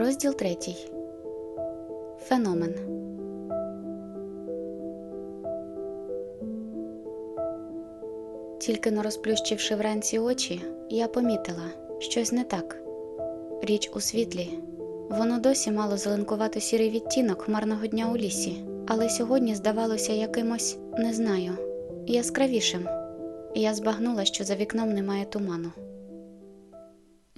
Розділ третій. Феномен. Тільки но розплющивши вранці очі, я помітила щось не так. Річ у світлі. Воно досі мало зеленкувато сірий відтінок хмарного дня у лісі, але сьогодні здавалося якимось, не знаю, яскравішим. Я збагнула, що за вікном немає туману.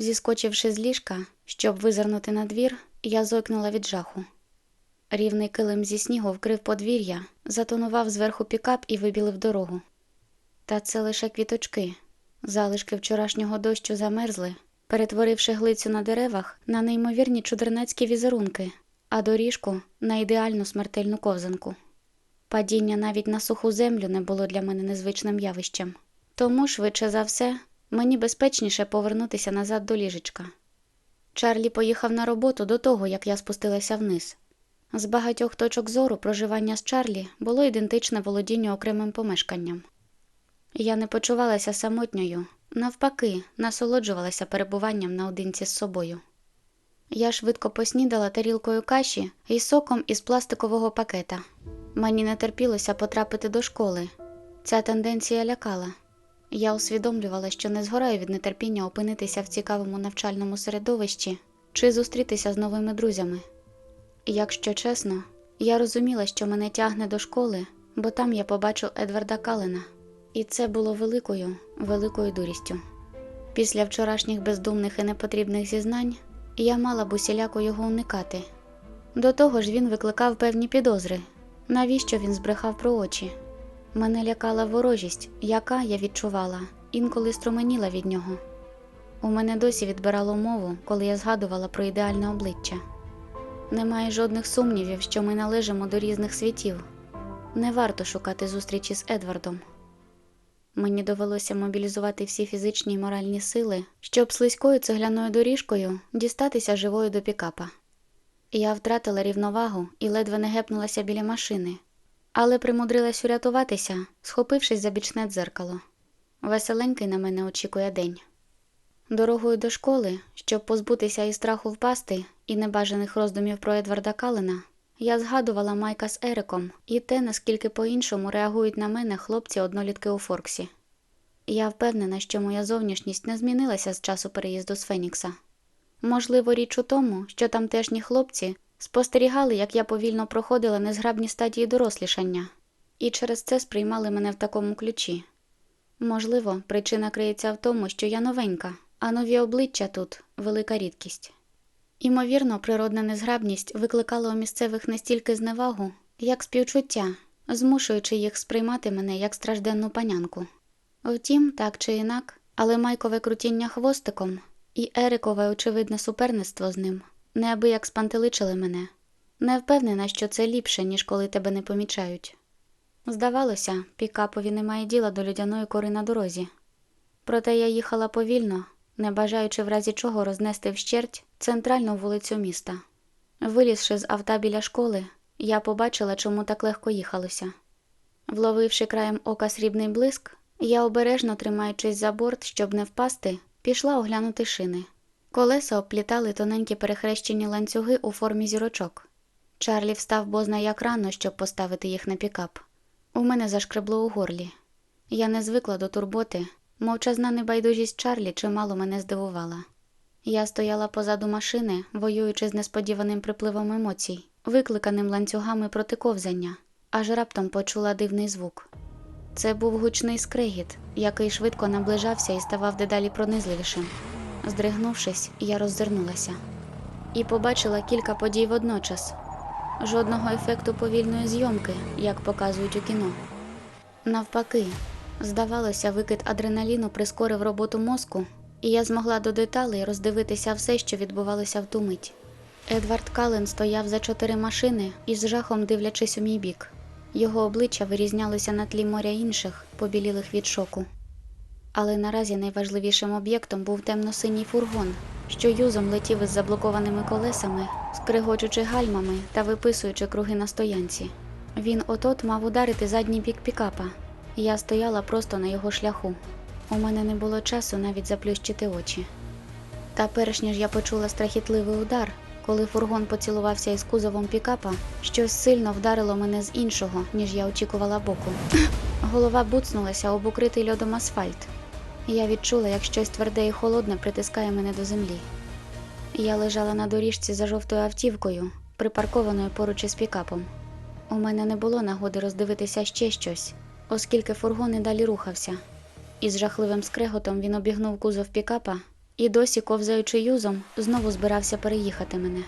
Зіскочивши з ліжка, щоб визирнути на двір, я зойкнула від жаху. Рівний килим зі снігу вкрив подвір'я, затонував зверху пікап і вибілив дорогу. Та це лише квіточки. Залишки вчорашнього дощу замерзли, перетворивши глицю на деревах на неймовірні чудернацькі візерунки, а доріжку на ідеальну смертельну ковзанку. Падіння навіть на суху землю не було для мене незвичним явищем. Тому, швидше за все, мені безпечніше повернутися назад до ліжечка. Чарлі поїхав на роботу до того, як я спустилася вниз. З багатьох точок зору проживання з Чарлі було ідентичне володінню окремим помешканням. Я не почувалася самотньою, навпаки, насолоджувалася перебуванням наодинці з собою. Я швидко поснідала тарілкою каші і соком із пластикового пакета. Мені не терпілося потрапити до школи. Ця тенденція лякала. Я усвідомлювала, що не згораю від нетерпіння опинитися в цікавому навчальному середовищі чи зустрітися з новими друзями. Якщо чесно, я розуміла, що мене тягне до школи, бо там я побачу Едварда Калена, і це було великою, великою дурістю. Після вчорашніх бездумних і непотрібних зізнань я мала б усіляко його уникати. До того ж, він викликав певні підозри, навіщо він збрехав про очі. Мене лякала ворожість, яка я відчувала, інколи струменіла від нього. У мене досі відбирало мову, коли я згадувала про ідеальне обличчя. Немає жодних сумнівів, що ми належимо до різних світів. Не варто шукати зустрічі з Едвардом. Мені довелося мобілізувати всі фізичні й моральні сили, щоб слизькою цегляною доріжкою дістатися живою до пікапа. Я втратила рівновагу і ледве не гепнулася біля машини, але примудрилась урятуватися, схопившись за бічне дзеркало. Веселенький на мене очікує день. Дорогою до школи, щоб позбутися і страху впасти, і небажаних роздумів про Едварда Калена, я згадувала Майка з Ериком і те, наскільки по-іншому реагують на мене хлопці-однолітки у Форксі. Я впевнена, що моя зовнішність не змінилася з часу переїзду з Фенікса. Можливо, річ у тому, що тамтешні хлопці спостерігали, як я повільно проходила незграбні стадії дорослішання, і через це сприймали мене в такому ключі. Можливо, причина криється в тому, що я новенька, а нові обличчя тут велика рідкість. Імовірно, природна незграбність викликала у місцевих не стільки зневагу, як співчуття, змушуючи їх сприймати мене як стражденну панянку. Втім, так чи інак, але майкове крутіння хвостиком і Ерикове очевидне суперництво з ним неабияк спантеличили мене. Не впевнена, що це ліпше, ніж коли тебе не помічають. Здавалося, пікапові немає діла до людяної кори на дорозі. Проте я їхала повільно, не бажаючи в разі чого рознести вщерть центральну вулицю міста. Вилізши з авта біля школи, я побачила, чому так легко їхалося. Вловивши краєм ока срібний блиск, я обережно тримаючись за борт, щоб не впасти, пішла оглянути шини. Колеса обплітали тоненькі перехрещені ланцюги у формі зірочок. Чарлі встав бозна як рано, щоб поставити їх на пікап. У мене зашкребло у горлі. Я не звикла до турботи, мовчазна небайдужість Чарлі чимало мене здивувала. Я стояла позаду машини, воюючи з несподіваним припливом емоцій, викликаним ланцюгами проти ковзання, аж раптом почула дивний звук. Це був гучний скрегіт, який швидко наближався і ставав дедалі пронизливішим. Здригнувшись, я роззирнулася і побачила кілька подій водночас. Жодного ефекту повільної зйомки, як показують у кіно. Навпаки, здавалося, викид адреналіну прискорив роботу мозку, і я змогла до деталей роздивитися все, що відбувалося в ту мить. Едвард Кален стояв за чотири машини із жахом дивлячись у мій бік. Його обличчя вирізнялося на тлі моря інших, побілілих від шоку. Але наразі найважливішим об'єктом був темно-синій фургон, що юзом летів із заблокованими колесами, скригочучи гальмами та виписуючи круги на стоянці. Він от-от мав ударити задній бік пікапа. Я стояла просто на його шляху. У мене не було часу навіть заплющити очі. Та перш ніж я почула страхітливий удар, Коли фургон поцілувався із кузовом пікапа, щось сильно вдарило мене з іншого, ніж я очікувала боку. Голова буцнулася об укритий льодом асфальт. Я відчула, як щось тверде і холодне притискає мене до землі. Я лежала на доріжці за жовтою автівкою, припаркованою поруч із пікапом. У мене не було нагоди роздивитися ще щось, оскільки фургон і далі рухався. Із жахливим скреготом він обігнув кузов пікапа і досі, ковзаючи юзом, знову збирався переїхати мене.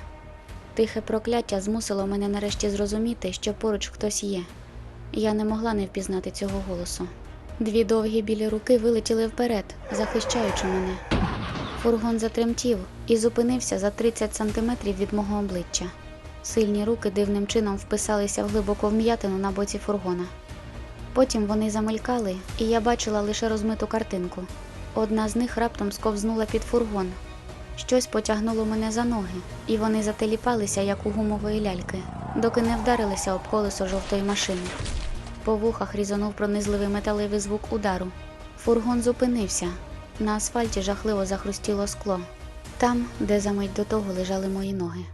Тихе прокляття змусило мене нарешті зрозуміти, що поруч хтось є. Я не могла не впізнати цього голосу. Дві довгі білі руки вилетіли вперед, захищаючи мене. Фургон затремтів і зупинився за 30 сантиметрів від мого обличчя. Сильні руки дивним чином вписалися в глибоку вм'ятину на боці фургона. Потім вони замелькали, і я бачила лише розмиту картинку. Одна з них раптом сковзнула під фургон. Щось потягнуло мене за ноги, і вони зателіпалися, як у гумової ляльки, доки не вдарилися об колесо жовтої машини. По вухах різанув пронизливий металевий звук удару. Фургон зупинився. На асфальті жахливо захрустіло скло, там, де за мить до того лежали мої ноги.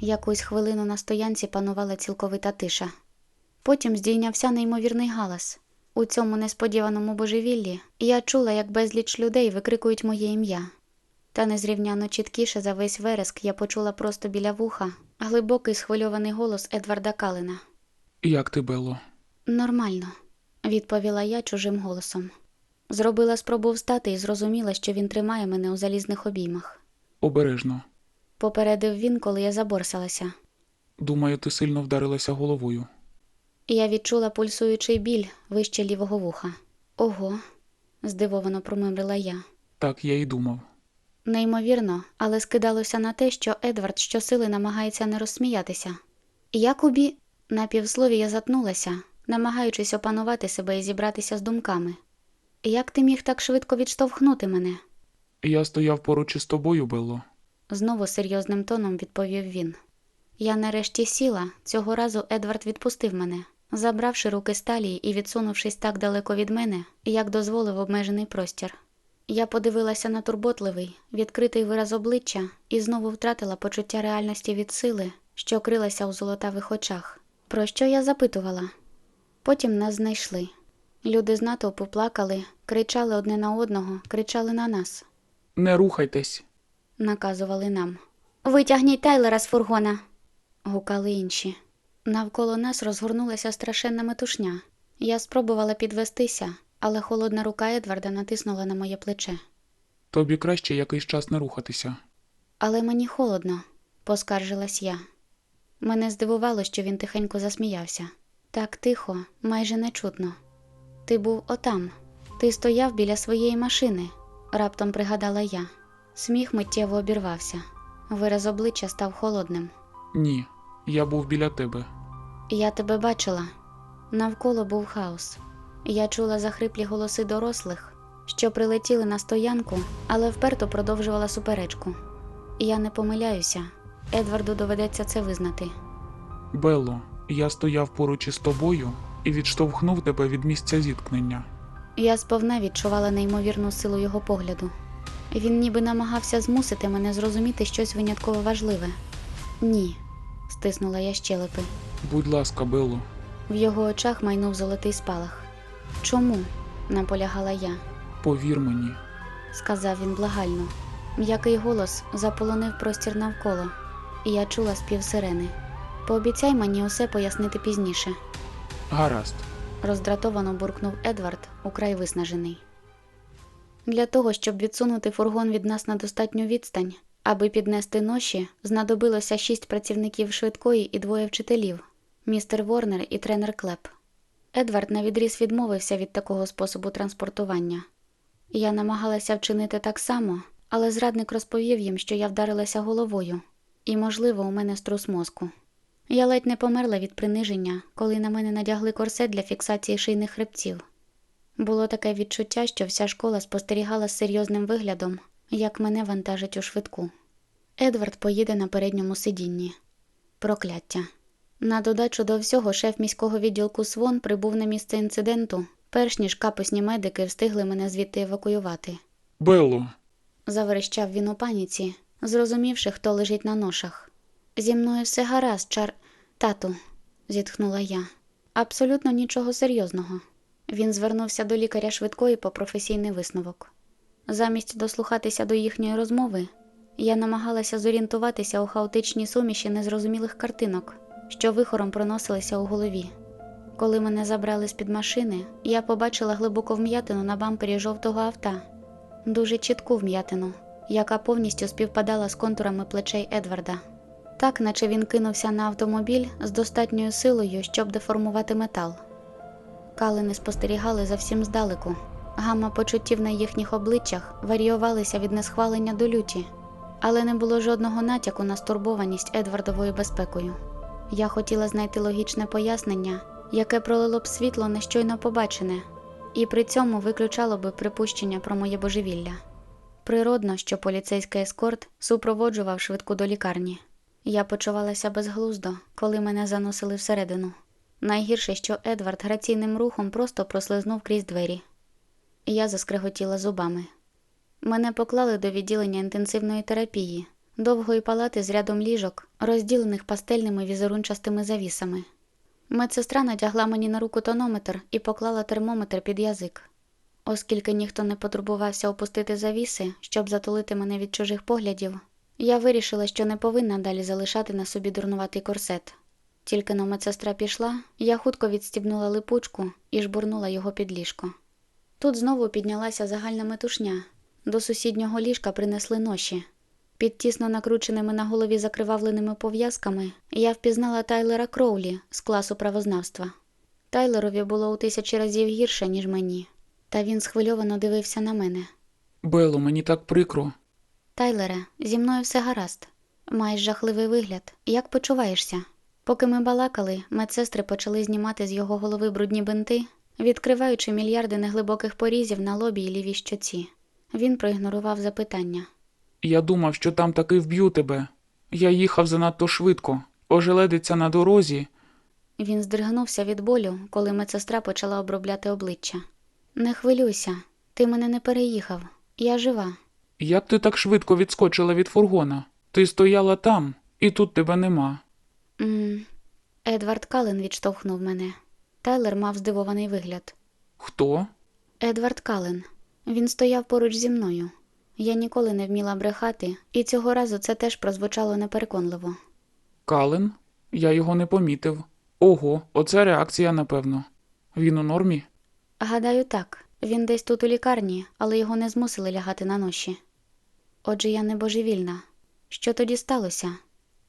Якусь хвилину на стоянці панувала цілковита тиша. Потім здійнявся неймовірний галас. У цьому несподіваному божевіллі я чула, як безліч людей викрикують моє ім'я. Та незрівняно чіткіше за весь вереск я почула просто біля вуха глибокий схвильований голос Едварда Калина. Як ти, Белло? Нормально, відповіла я чужим голосом. Зробила спробу встати і зрозуміла, що він тримає мене у залізних обіймах. Обережно. Попередив він, коли я заборсалася. Думаю, ти сильно вдарилася головою. Я відчула пульсуючий біль вище лівого вуха. Ого, здивовано промимрила я. Так я й думав. Неймовірно, але скидалося на те, що Едвард щосили намагається не розсміятися. Як у бі... На півслові я затнулася, намагаючись опанувати себе і зібратися з думками. Як ти міг так швидко відштовхнути мене? Я стояв поруч із тобою, Белло. Знову серйозним тоном відповів він. Я нарешті сіла, цього разу Едвард відпустив мене, забравши руки з талії і відсунувшись так далеко від мене, як дозволив обмежений простір. Я подивилася на турботливий, відкритий вираз обличчя і знову втратила почуття реальності від сили, що крилася у золотавих очах. Про що я запитувала? Потім нас знайшли. Люди з натовпу плакали, кричали одне на одного, кричали на нас, Не рухайтесь. наказували нам. Витягніть Тайлера з фургона. гукали інші. Навколо нас розгорнулася страшенна метушня. Я спробувала підвестися, але холодна рука Едварда натиснула на моє плече. Тобі краще якийсь час не рухатися. Але мені холодно, поскаржилась я. Мене здивувало, що він тихенько засміявся. Так тихо, майже нечутно. Ти був отам. Ти стояв біля своєї машини, раптом пригадала я. Сміх миттєво обірвався. Вираз обличчя став холодним. Ні, я був біля тебе. Я тебе бачила. Навколо був хаос. Я чула захриплі голоси дорослих, що прилетіли на стоянку, але вперто продовжувала суперечку. Я не помиляюся. Едварду доведеться це визнати. Белло, я стояв поруч із тобою і відштовхнув тебе від місця зіткнення. Я сповна відчувала неймовірну силу його погляду. Він ніби намагався змусити мене зрозуміти щось винятково важливе. Ні, стиснула я щелепи. Будь ласка, Белло, В його очах майнув золотий спалах. Чому? наполягала я. повір мені. сказав він благально. М'який голос заполонив простір навколо, і я чула спів сирени. Пообіцяй мені усе пояснити пізніше, Гаразд. роздратовано буркнув Едвард, украй виснажений. Для того, щоб відсунути фургон від нас на достатню відстань, аби піднести ноші, знадобилося шість працівників швидкої і двоє вчителів містер Ворнер і тренер Клеп. Едвард навідріз відмовився від такого способу транспортування. Я намагалася вчинити так само, але зрадник розповів їм, що я вдарилася головою, і, можливо, у мене струс мозку. Я ледь не померла від приниження, коли на мене надягли корсет для фіксації шийних хребців. Було таке відчуття, що вся школа спостерігала з серйозним виглядом, як мене вантажить у швидку. Едвард поїде на передньому сидінні. Прокляття. На додачу до всього шеф міського відділку СВОН прибув на місце інциденту, перш ніж капусні медики встигли мене звідти евакуювати. Белло, Заверещав він у паніці, зрозумівши, хто лежить на ношах. Зі мною все гаразд, чар. Тату, зітхнула я. Абсолютно нічого серйозного. Він звернувся до лікаря швидкої по професійний висновок. Замість дослухатися до їхньої розмови, я намагалася зорієнтуватися у хаотичній суміші незрозумілих картинок, що вихором проносилися у голові. Коли мене забрали з-під машини, я побачила глибоку вм'ятину на бампері жовтого авто, дуже чітку вм'ятину, яка повністю співпадала з контурами плечей Едварда. Так, наче він кинувся на автомобіль з достатньою силою, щоб деформувати метал. Калини спостерігали за всім здалеку. Гамма почуттів на їхніх обличчях варіювалися від несхвалення до люті, але не було жодного натяку на стурбованість Едвардовою безпекою. Я хотіла знайти логічне пояснення, яке пролило б світло на щойно побачене, і при цьому виключало би припущення про моє божевілля. Природно, що поліцейський ескорт супроводжував швидку до лікарні. Я почувалася безглуздо, коли мене заносили всередину. Найгірше, що Едвард граційним рухом просто прослизнув крізь двері. Я заскриготіла зубами. Мене поклали до відділення інтенсивної терапії, довгої палати з рядом ліжок, розділених пастельними візерунчастими завісами. Медсестра натягла мені на руку тонометр і поклала термометр під язик. Оскільки ніхто не потурбувався опустити завіси, щоб затулити мене від чужих поглядів, я вирішила, що не повинна далі залишати на собі дурнуватий корсет. Тільки но медсестра пішла, я хутко відстібнула липучку і жбурнула його під ліжко. Тут знову піднялася загальна метушня. До сусіднього ліжка принесли ноші. Під тісно накрученими на голові закривавленими пов'язками я впізнала Тайлера Кроулі з класу правознавства. Тайлерові було у тисячі разів гірше, ніж мені, та він схвильовано дивився на мене. Бело, мені так прикро. Тайлере, зі мною все гаразд. Маєш жахливий вигляд. Як почуваєшся? Поки ми балакали, медсестри почали знімати з його голови брудні бинти, відкриваючи мільярди неглибоких порізів на лобі й лівій щоці. Він проігнорував запитання. Я думав, що там таки вб'ю тебе. Я їхав занадто швидко, ожеледиться на дорозі. Він здригнувся від болю, коли медсестра почала обробляти обличчя. Не хвилюйся, ти мене не переїхав. Я жива. Як ти так швидко відскочила від фургона? Ти стояла там, і тут тебе нема. м Едвард Кален відштовхнув мене. Тайлер мав здивований вигляд. Хто? Едвард Кален. Він стояв поруч зі мною. Я ніколи не вміла брехати, і цього разу це теж прозвучало непереконливо. Кален? Я його не помітив. Ого, оце реакція, напевно. Він у нормі? Гадаю, так. Він десь тут у лікарні, але його не змусили лягати на ноші. Отже, я не божевільна. Що тоді сталося?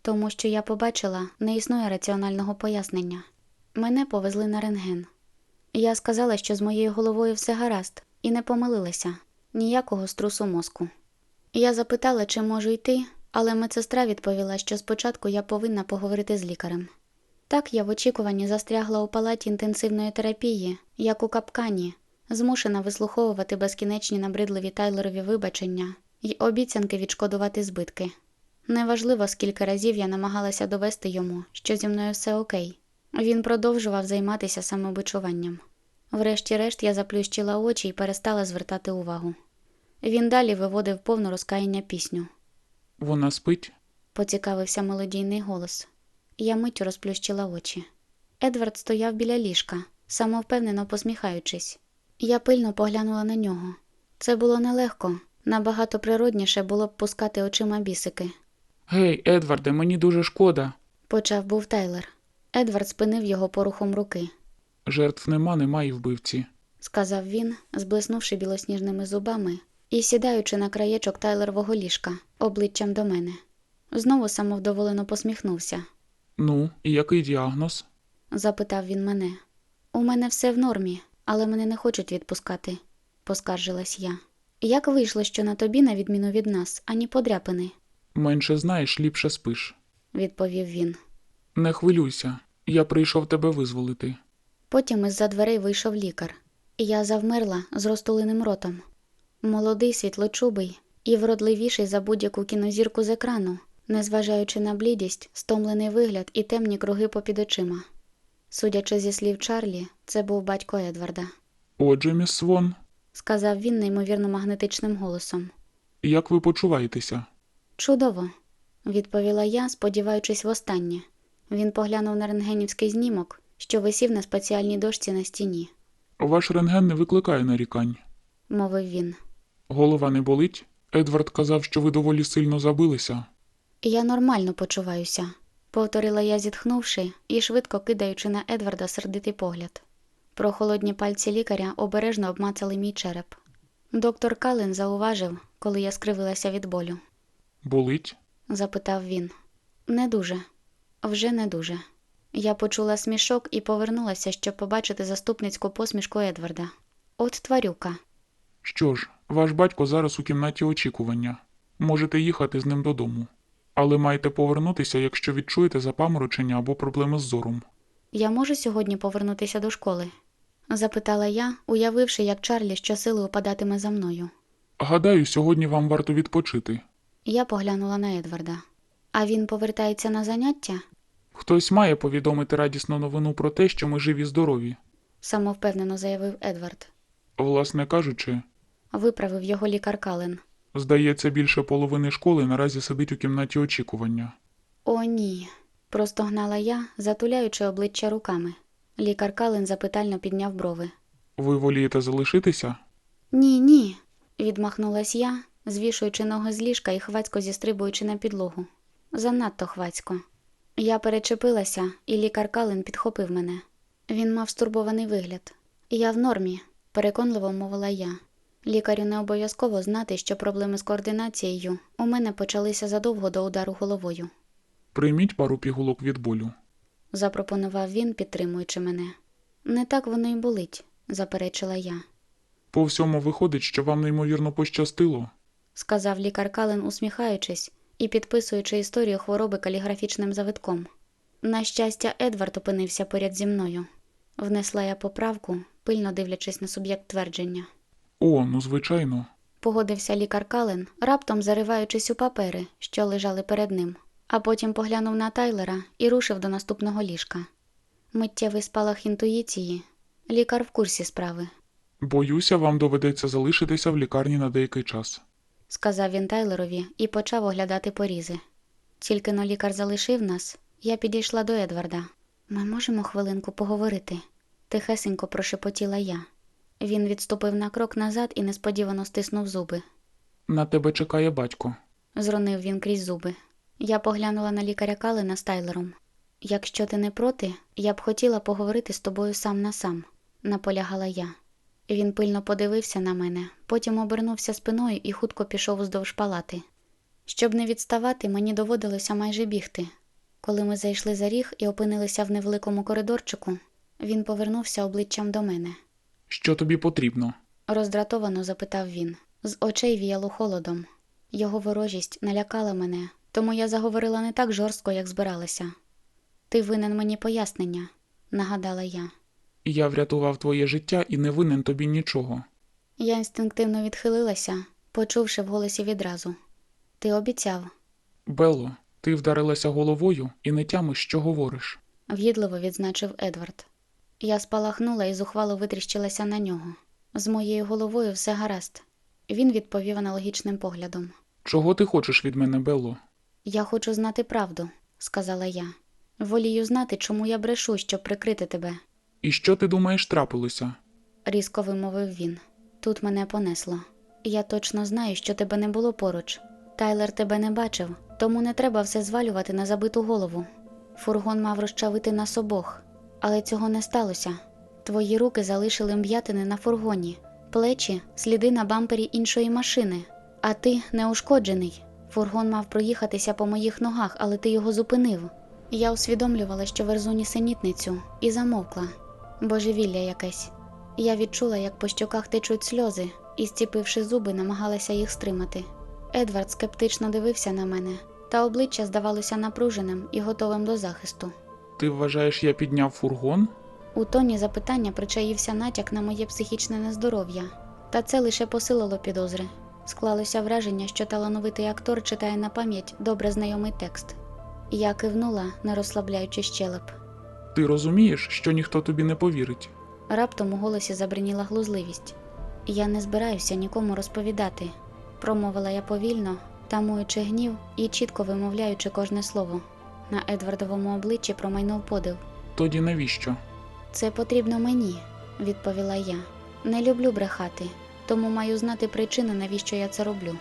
Тому що я побачила, не існує раціонального пояснення. Мене повезли на рентген. Я сказала, що з моєю головою все гаразд, і не помилилася ніякого струсу мозку. Я запитала, чи можу йти, але медсестра відповіла, що спочатку я повинна поговорити з лікарем. Так я в очікуванні застрягла у палаті інтенсивної терапії, як у капкані, змушена вислуховувати безкінечні набридливі тайлерові вибачення й обіцянки відшкодувати збитки. Неважливо, скільки разів я намагалася довести йому, що зі мною все окей. Він продовжував займатися самобичуванням. Врешті-решт я заплющила очі і перестала звертати увагу. Він далі виводив повну розкаяння пісню. Вона спить? Поцікавився мелодійний голос. Я миттю розплющила очі. Едвард стояв біля ліжка, самовпевнено посміхаючись. Я пильно поглянула на нього. Це було нелегко, набагато природніше було б пускати очима бісики. Гей, Едварде, мені дуже шкода. Почав був Тайлер. Едвард спинив його порухом руки. Жертв нема, немає вбивці. сказав він, зблиснувши білосніжними зубами і сідаючи на краєчок тайлерового ліжка, обличчям до мене. Знову самовдоволено посміхнувся. Ну, і який діагноз? Запитав він мене. У мене все в нормі, але мене не хочуть відпускати, поскаржилась я. Як вийшло, що на тобі, на відміну від нас, ані подряпини, Менше знаєш, ліпше спиш. відповів він. Не хвилюйся, я прийшов тебе визволити. Потім із-за дверей вийшов лікар, я завмерла з розтуленим ротом. Молодий, світлочубий і вродливіший за будь-яку кінозірку з екрану, незважаючи на блідість, стомлений вигляд і темні круги попід очима. Судячи зі слів Чарлі, це був батько Едварда, Отже, міс Свон, сказав він неймовірно магнетичним голосом. як ви почуваєтеся? Чудово, відповіла я, сподіваючись востаннє. Він поглянув на рентгенівський знімок, що висів на спеціальній дошці на стіні, Ваш рентген не викликає нарікань. мовив він. Голова не болить? Едвард казав, що ви доволі сильно забилися. Я нормально почуваюся, повторила я, зітхнувши і швидко кидаючи на Едварда сердитий погляд. Прохолодні пальці лікаря обережно обмацали мій череп. Доктор Кален зауважив, коли я скривилася від болю. Болить? запитав він. Не дуже, вже не дуже. Я почула смішок і повернулася, щоб побачити заступницьку посмішку Едварда. От тварюка. Що ж, ваш батько зараз у кімнаті очікування. Можете їхати з ним додому. Але маєте повернутися, якщо відчуєте запаморочення або проблеми з зором. Я можу сьогодні повернутися до школи? Запитала я, уявивши, як Чарлі щосили упадатиме за мною. Гадаю, сьогодні вам варто відпочити. Я поглянула на Едварда. А він повертається на заняття? Хтось має повідомити радісну новину про те, що ми живі здорові. самовпевнено заявив Едвард. Власне кажучи, Виправив його лікар Кален. здається, більше половини школи наразі сидить у кімнаті очікування. О, ні. простогнала я, затуляючи обличчя руками. Лікар Кален запитально підняв брови. Ви волієте залишитися? Ні, ні. відмахнулась я, звішуючи ноги з ліжка і хвацько зістрибуючи на підлогу. Занадто хвацько. Я перечепилася, і лікар Кален підхопив мене. Він мав стурбований вигляд. Я в нормі, переконливо мовила я. Лікарю не обов'язково знати, що проблеми з координацією у мене почалися задовго до удару головою, Прийміть пару пігулок від болю. Запропонував він, підтримуючи мене. Не так воно й болить, заперечила я. По всьому виходить, що вам неймовірно пощастило. сказав лікар Кален, усміхаючись і підписуючи історію хвороби каліграфічним завитком. На щастя, Едвард опинився поряд зі мною. Внесла я поправку, пильно дивлячись на суб'єкт твердження. О, ну звичайно. Погодився лікар Кален, раптом зариваючись у папери, що лежали перед ним, а потім поглянув на Тайлера і рушив до наступного ліжка. Миттєвий спалах інтуїції. Лікар в курсі справи, Боюся, вам доведеться залишитися в лікарні на деякий час. сказав він Тайлерові і почав оглядати порізи. Тільки но лікар залишив нас, я підійшла до Едварда. Ми можемо хвилинку поговорити, тихесенько прошепотіла я. Він відступив на крок назад і несподівано стиснув зуби. На тебе чекає батько. Зронив він крізь зуби. Я поглянула на лікаря Калина з Тайлером. Якщо ти не проти, я б хотіла поговорити з тобою сам на сам, наполягала я. Він пильно подивився на мене, потім обернувся спиною і хутко пішов уздовж палати. Щоб не відставати, мені доводилося майже бігти. Коли ми зайшли за ріг і опинилися в невеликому коридорчику, він повернувся обличчям до мене. Що тобі потрібно? Роздратовано запитав він. З очей віяло холодом. Його ворожість налякала мене, тому я заговорила не так жорстко, як збиралася. Ти винен мені пояснення, нагадала я. Я врятував твоє життя і не винен тобі нічого. Я інстинктивно відхилилася, почувши в голосі відразу. Ти обіцяв, Белло, ти вдарилася головою і не тямиш, що говориш. в'їдливо відзначив Едвард. Я спалахнула і зухвало витріщилася на нього. З моєю головою все гаразд. Він відповів аналогічним поглядом. Чого ти хочеш від мене, Белло? Я хочу знати правду, сказала я. Волію знати, чому я брешу, щоб прикрити тебе, І що ти думаєш трапилося? різко вимовив він. Тут мене понесло. Я точно знаю, що тебе не було поруч. Тайлер тебе не бачив, тому не треба все звалювати на забиту голову. Фургон мав розчавити нас обох, але цього не сталося. Твої руки залишили м'ятини на фургоні, плечі, сліди на бампері іншої машини, а ти неушкоджений. Фургон мав проїхатися по моїх ногах, але ти його зупинив. Я усвідомлювала, що верзу нісенітницю, і замовкла. Божевілля якесь. Я відчула, як по щоках течуть сльози, і, зціпивши зуби, намагалася їх стримати. Едвард скептично дивився на мене, та обличчя здавалося напруженим і готовим до захисту. Ти вважаєш, я підняв фургон? У тоні запитання причаївся натяк на моє психічне нездоров'я, та це лише посилило підозри. Склалося враження, що талановитий актор читає на пам'ять добре знайомий текст. Я кивнула, не розслабляючи щелеп. Ти розумієш, що ніхто тобі не повірить. Раптом у голосі забриніла глузливість. Я не збираюся нікому розповідати, промовила я повільно, тамуючи гнів і чітко вимовляючи кожне слово. На Едвардовому обличчі промайнув подив. Тоді навіщо? Це потрібно мені, відповіла я. Не люблю брехати, тому маю знати причину, навіщо я це роблю.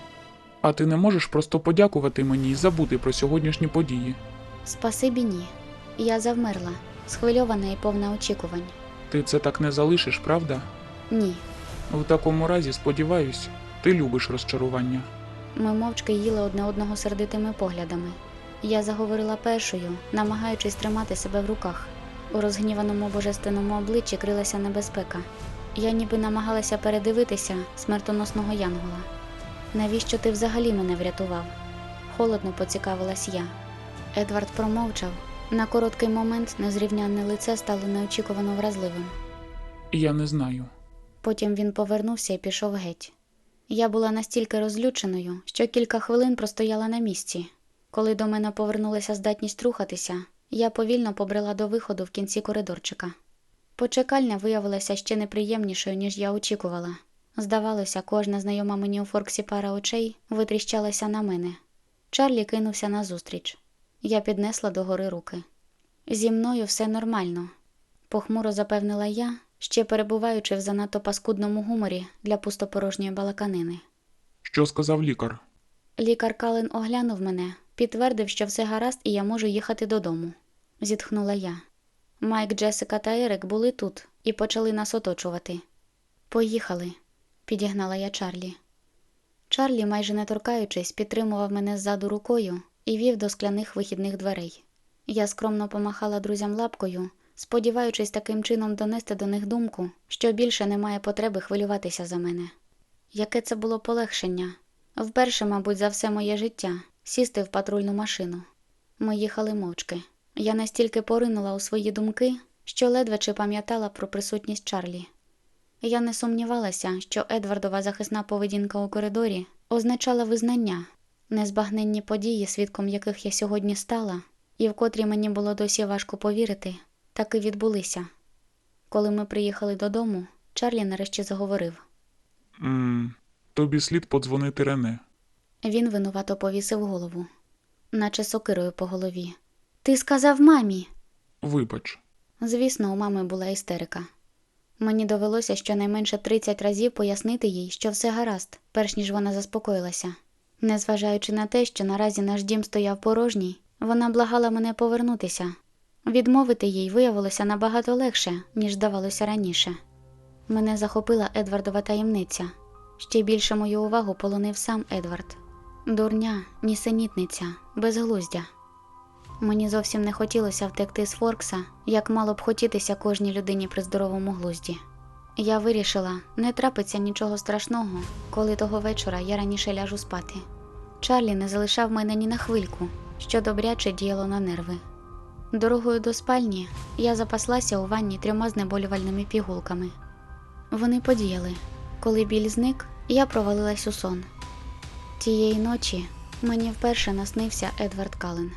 А ти не можеш просто подякувати мені і забути про сьогоднішні події. Спасибі ні. Я завмерла, схвильована і повна очікувань. Ти це так не залишиш, правда? Ні. В такому разі, сподіваюсь, ти любиш розчарування. Ми мовчки їли одне одного сердитими поглядами. Я заговорила першою, намагаючись тримати себе в руках. У розгніваному божественному обличчі крилася небезпека. Я ніби намагалася передивитися смертоносного янгола. Навіщо ти взагалі мене врятував? Холодно поцікавилась я. Едвард промовчав. На короткий момент незрівнянне лице стало неочікувано вразливим. Я не знаю. Потім він повернувся і пішов геть. Я була настільки розлюченою, що кілька хвилин простояла на місці. Коли до мене повернулася здатність рухатися, я повільно побрела до виходу в кінці коридорчика. Почекальня виявилася ще неприємнішою, ніж я очікувала. Здавалося, кожна знайома мені у Форксі пара очей витріщалася на мене. Чарлі кинувся назустріч. Я піднесла догори руки. Зі мною все нормально, похмуро запевнила я, ще перебуваючи в занадто паскудному гуморі для пустопорожньої балаканини. Що сказав лікар? Лікар Кален оглянув мене, підтвердив, що все гаразд і я можу їхати додому. Зітхнула я. Майк, Джесика та Ерик були тут і почали нас оточувати. Поїхали, підігнала я Чарлі. Чарлі, майже не торкаючись, підтримував мене ззаду рукою і вів до скляних вихідних дверей. Я скромно помахала друзям лапкою, сподіваючись таким чином донести до них думку, що більше немає потреби хвилюватися за мене. Яке це було полегшення? Вперше, мабуть, за все моє життя сісти в патрульну машину. Ми їхали мовчки. Я настільки поринула у свої думки, що ледве чи пам'ятала про присутність Чарлі. Я не сумнівалася, що Едвардова захисна поведінка у коридорі означала визнання, незбагненні події, свідком яких я сьогодні стала, і в котрі мені було досі важко повірити, таки відбулися. Коли ми приїхали додому, Чарлі нарешті заговорив. Мм, тобі слід подзвонити Рене. Він винувато повісив голову, наче сокирою по голові. Ти сказав мамі. Вибач. Звісно, у мами була істерика. Мені довелося щонайменше 30 разів пояснити їй, що все гаразд, перш ніж вона заспокоїлася. Незважаючи на те, що наразі наш дім стояв порожній, вона благала мене повернутися. Відмовити їй виявилося набагато легше, ніж здавалося раніше. Мене захопила Едвардова таємниця. Ще більше мою увагу полонив сам Едвард. Дурня, нісенітниця, безглуздя. Мені зовсім не хотілося втекти з Форкса, як мало б хотітися кожній людині при здоровому глузді. Я вирішила, не трапиться нічого страшного, коли того вечора я раніше ляжу спати. Чарлі не залишав мене ні на хвильку, що добряче діяло на нерви. Дорогою до спальні я запаслася у ванні трьома знеболювальними пігулками. Вони подіяли. Коли біль зник, я провалилась у сон. Тієї ночі мені вперше наснився Едвард Кален.